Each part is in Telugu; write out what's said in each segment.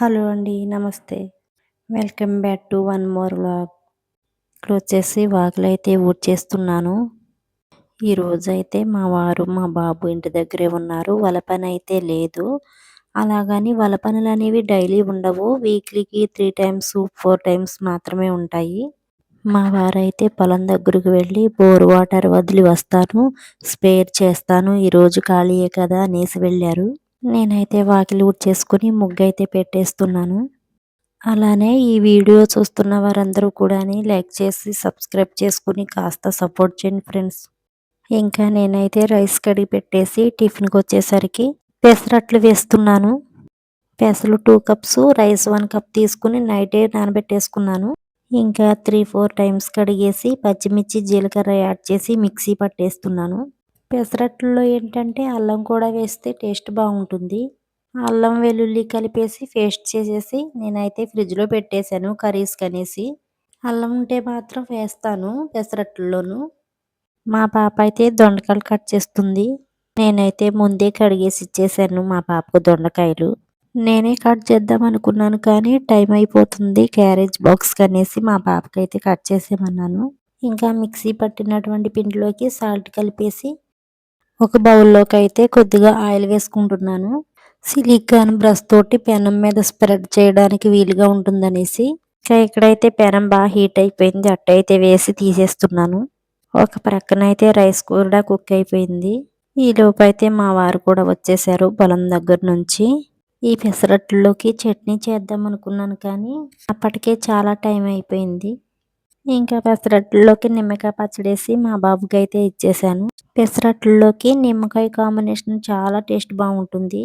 హలో అండి నమస్తే. Welcome back to one more vlog. ఇక్కడ వచ్చేసి వాకిలు అయితే ఊడ్చేస్తున్నాను ఈరోజు అయితే మా వారు మా బాబు ఇంటి దగ్గరే ఉన్నారు. వాళ్ళ పని అయితే లేదు. అలాగని వాళ్ళ పనులు అనేవి డైలీ ఉండవు. వీక్లీకి త్రీ టైమ్స్ ఫోర్ టైమ్స్ మాత్రమే ఉంటాయి. మా వారైతే పొలం దగ్గరకు వెళ్ళి బోర్ వాటర్ వదిలి వస్తాను స్పేర్ చేస్తాను. ఈరోజు ఖాళీయే కదా అనేసి వెళ్ళారు. నేనైతే వాకిలి ఊడ్చేసుకుని ముగ్గు అయితే పెట్టేస్తున్నాను. అలానే ఈ వీడియో చూస్తున్న వారందరూ కూడా లైక్ చేసి సబ్స్క్రైబ్ చేసుకుని కాస్త సపోర్ట్ చేయండి ఫ్రెండ్స్. ఇంకా నేనైతే రైస్ కడిగి పెట్టేసి టిఫిన్కి వచ్చేసరికి పెసరట్లు వేస్తున్నాను. పెసలు two cups rice one cup తీసుకుని నైటే నానబెట్టేసుకున్నాను. ఇంకా త్రీ ఫోర్ టైమ్స్ కడిగేసి పచ్చిమిర్చి జీలకర్ర యాడ్ చేసి మిక్సీ పట్టేస్తున్నాను. పెసరట్లో ఏంటంటే అల్లం కూడా వేస్తే టేస్ట్ బాగుంటుంది. అల్లం వెల్లుల్లి కలిపేసి పేస్ట్ చేసేసి నేనైతే ఫ్రిడ్జ్లో పెట్టేశాను కర్రీస్ కనేసి అల్లం ఉంటే మాత్రం వేస్తాను పెసరట్లలోను. మా పాప అయితే దొండకాయలు కట్ చేస్తుంది. నేనైతే ముందే కడిగేసి ఇచ్చేసాను మా పాపకు దొండకాయలు. నేనే కట్ చేద్దాం అనుకున్నాను కానీ టైం అయిపోతుంది క్యారేజ్ బాక్స్ కనేసి మా పాపకైతే కట్ చేసేమన్నాను ఇంకా మిక్సీ పట్టినటువంటి పిండిలోకి సాల్ట్ కలిపేసి ఒక బౌల్లోకి అయితే కొద్దిగా ఆయిల్ వేసుకుంటున్నాను. సిలికాన్ బ్రష్ తోటి పెనం మీద స్ప్రెడ్ చేయడానికి వీలుగా ఉంటుందనేసి ఇంకా ఇక్కడైతే పెనం బాగా హీట్ అయిపోయింది. అట్టయితే వేసి తీసేస్తున్నాను. ఒక ప్రక్కన అయితే రైస్ కూడా కుక్ అయిపోయింది. ఈ లోపు అయితే మా వారు కూడా వచ్చేసారు పొలం దగ్గర నుంచి. ఈ పెసరట్లోకి చట్నీ చేద్దాం అనుకున్నాను కానీ అప్పటికే చాలా టైం అయిపోయింది. ఇంకా పెసరట్లలోకి నిమ్మకాయ పచ్చడి వేసి మా బాబుకి అయితే ఇచ్చేసాను. పెసరట్లలోకి నిమ్మకాయ కాంబినేషన్ చాలా టేస్ట్ బాగుంటుంది.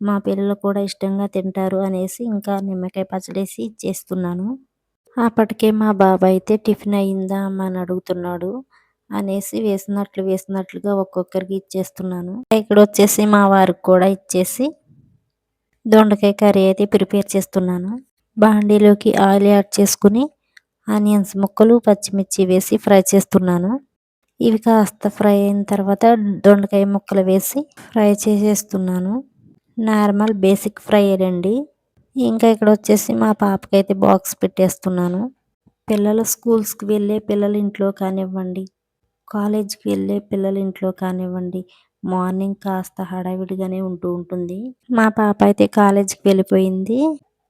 మా పిల్లలు కూడా ఇష్టంగా తింటారు అనేసి ఇంకా నిమ్మకాయ పచ్చడి వేసి ఇచ్చేస్తున్నాను. అప్పటికే మా బాబాయ్ అయితే టిఫిన్ అయిందా అమ్మ అని అడుగుతున్నాడు అనేసి వేసినట్లు వేసినట్లుగా ఒక్కొక్కరికి ఇచ్చేస్తున్నాను. ఇక్కడ వచ్చేసి మా వారికి కూడా ఇచ్చేసి దొండకాయ కర్రీ అయితే ప్రిపేర్ చేస్తున్నాను. బాండీలోకి ఆయిల్ యాడ్ చేసుకుని ఆనియన్స్ ముక్కలు పచ్చిమిర్చి వేసి ఫ్రై చేస్తున్నాను. ఇవి కాస్త ఫ్రై అయిన తర్వాత దొండకాయ ముక్కలు వేసి ఫ్రై చేసేస్తున్నాను. నార్మల్ బేసిక్ ఫ్రై అండి. ఇంకా ఇక్కడ వచ్చేసి మా పాపకైతే బాక్స్ పెట్టేస్తున్నాను. పిల్లలు స్కూల్స్కి వెళ్ళే పిల్లల ఇంట్లో కానివ్వండి కాలేజ్కి వెళ్ళే పిల్లల ఇంట్లో కానివ్వండి మార్నింగ్ కాస్త హడావిడిగానే ఉంటూ ఉంటుంది. మా పాప అయితే కాలేజీకి వెళ్ళిపోయింది.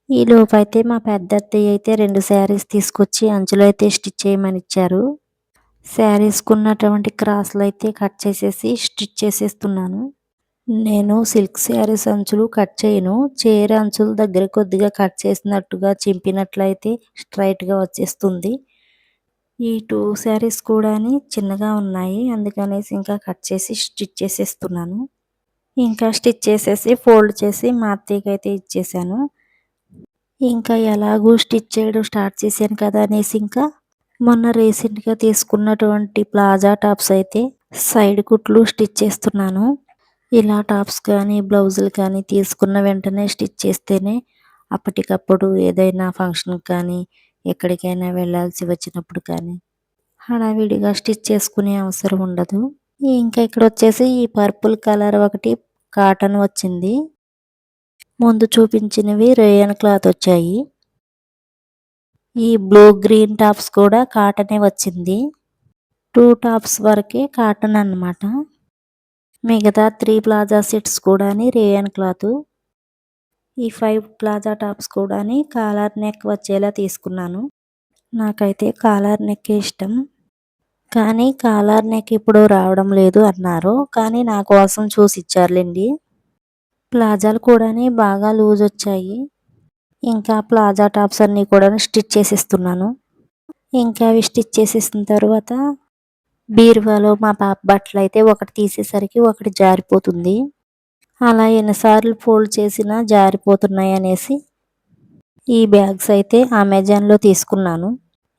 ఈ లోపు అయితే మా పెద్ద అత్తయ్య అయితే రెండు శారీస్ తీసుకొచ్చి అంచులో అయితే స్టిచ్ చేయమని ఇచ్చారు. శారీస్కున్నటువంటి క్రాస్లు అయితే కట్ చేసేసి స్టిచ్ చేసేస్తున్నాను. నేను సిల్క్ శారీస్ అంచులు కట్ చేయను. చీర అంచుల దగ్గర కొద్దిగా కట్ చేసినట్టుగా చింపినట్లయితే స్ట్రైట్గా వచ్చేస్తుంది. ఈ టూ శారీస్ కూడా చిన్నగా ఉన్నాయి. అందుకనేసి ఇంకా కట్ చేసి స్టిచ్ చేసేస్తున్నాను. ఇంకా స్టిచ్ చేసేసి ఫోల్డ్ చేసి మా అత్తయ్యకి అయితే ఇచ్చేసాను. ఇంకా ఎలాగూ స్టిచ్ చేయడం స్టార్ట్ చేశాను కదా అనేసి ఇంకా మొన్న రీసెంట్గా తీసుకున్నటువంటి ప్లాజా టాప్స్ అయితే సైడ్ కుట్లు స్టిచ్ చేస్తున్నాను. ఇలా టాప్స్ కానీ బ్లౌజులు కానీ తీసుకున్న వెంటనే స్టిచ్ చేస్తేనే అప్పటికప్పుడు ఏదైనా ఫంక్షన్ కానీ ఎక్కడికైనా వెళ్ళాల్సి వచ్చినప్పుడు కానీ హడావిడిగా స్టిచ్ చేసుకునే అవసరం ఉండదు. ఇంకా ఇక్కడ వచ్చేసి ఈ పర్పుల్ కలర్ ఒకటి కాటన్ వచ్చింది. ముందు చూపించినవి రేయన్ క్లాత్ వచ్చాయి. ఈ బ్లూ గ్రీన్ టాప్స్ కూడా కాటనే వచ్చింది. టూ టాప్స్ వరకే కాటన్ అనమాట మిగతా త్రీ ప్లాజా సెట్స్ కూడా రేయన్ క్లాత్. ఈ ఫైవ్ ప్లాజా టాప్స్ కూడా కాలర్ నెక్ వచ్చేలా తీసుకున్నాను. నాకైతే కాలర్ నెక్ ఇష్టం. కానీ కాలర్ నెక్ ఇప్పుడు రావడం లేదు అన్నారు. కానీ నా కోసం చూసి ఇచ్చారులేండి. ప్లాజాలు కూడా బాగా లూజ్ వచ్చాయి. ఇంకా ప్లాజా టాప్స్ అన్నీ కూడా స్టిచ్ చేసిస్తున్నాను. ఇంకా అవి స్టిచ్ చేసేసిన తర్వాత బీరువాలో మా పాప బట్టలు అయితే ఒకటి తీసేసరికి ఒకటి జారిపోతుంది. అలా ఎన్నిసార్లు ఫోల్డ్ చేసినా జారిపోతున్నాయి అనేసి ఈ బ్యాగ్స్ అయితే అమెజాన్లో తీసుకున్నాను.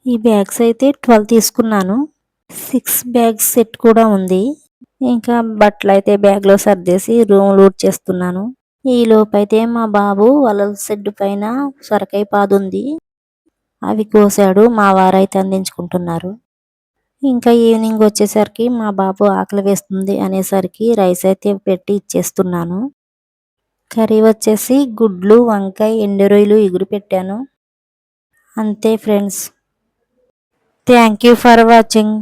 ఈ బ్యాగ్స్ అయితే ట్వెల్వ్ తీసుకున్నాను. సిక్స్ బ్యాగ్స్ సెట్ కూడా ఉంది. ఇంకా బట్టలు అయితే బ్యాగ్లో సర్దేసి రూమ్ లూట్ చేస్తున్నాను. ఈ లోపైతే మా బాబు వలల షెడ్ పైన సొరకాయ పాదుంది అవి కోసాడు మా వారైతే అందించుకుంటున్నారు. ఇంకా ఈవినింగ్ వచ్చేసరికి మా బాబు ఆకలి వేస్తుంది అనేసరికి రైస్ అయితే పెట్టి ఇచ్చేస్తున్నాను. కర్రీ వచ్చేసి గుడ్లు వంకాయ ఎండు రొయ్యలు పెట్టాను. అంతే friends. Thank you for watching.